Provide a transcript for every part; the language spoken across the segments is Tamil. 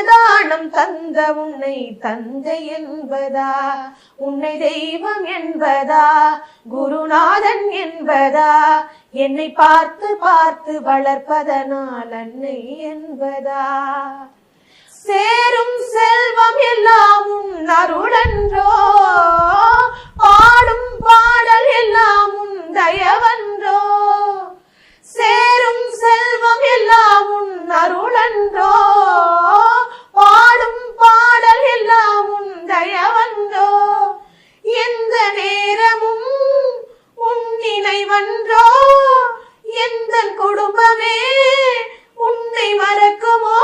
தானம் தந்த உன்னை தந்தை என்பதா? உன்னை தெய்வம் என்பதா? குருநாதன் என்பதா? என்னை பார்த்து பார்த்து வளர்ப்பதனால் அன்னை என்பதா? சேரும் செல்வம் வன்றோ எந்த குடும்பமே உன்னை மறக்குமோ?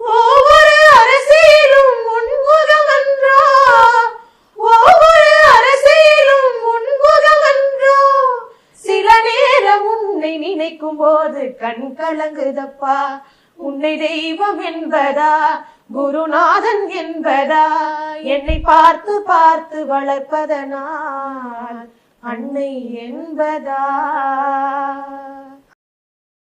ஒவ்வொரு அரசியலும் உன்முகமன்றோ ஒவ்வொரு அரசியலும் உன்முகமன்றோ சில நேரம் உன்னை நினைக்கும் போது கண் கலங்குதப்பா. உன்னை தெய்வம் என்பதா குருநாதன் என்பதா? என்னை பார்த்து பார்த்து வளர்ப்பதனால் அன்னை என்பதா